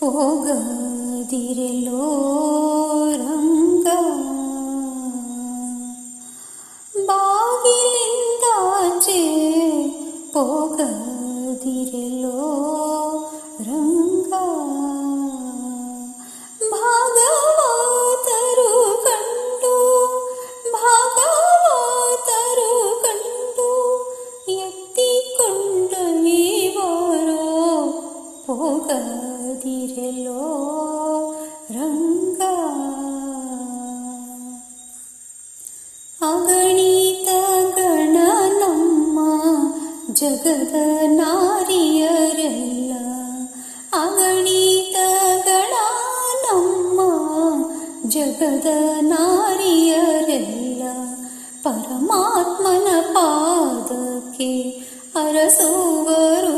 പോകാതിരല്ലോ രംഗ. ബാഗിലിന്താച്ചേ ಹೋಗದಿರಲೋ ರಂಗ ಅಗಣಿತ ಗಣ ನಮ್ಮ ಜಗದ ನಾರಿಯರೆಲ್ಲ ಅಗಣಿತ ಗಣ ನಮ್ಮ ಜಗದ ನಾರಿಯರೆಲ್ಲ ಪರಮಾತ್ಮನ ಪಾದಕ್ಕೆ ಅರಸುವರು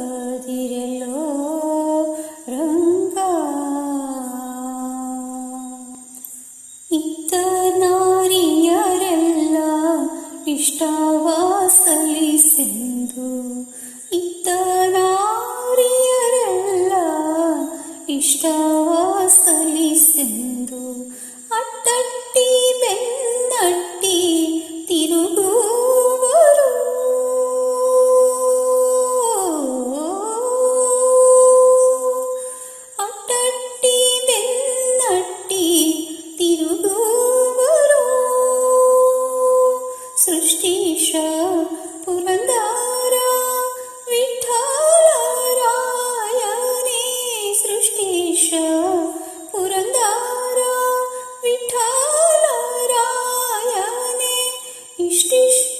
ನಿಷ್ಠಾವ ಸಲ್ಲಿಸೆಂದು ಇತರಾರಿಯರೆಲ್ಲ ಇಷ್ಟಾವ ಸಲ್ಲಿಸೆಂದು ಅಟ್ಟಟ್ಟಿ ಬೆನ್ನಟ್ಟಿ tristes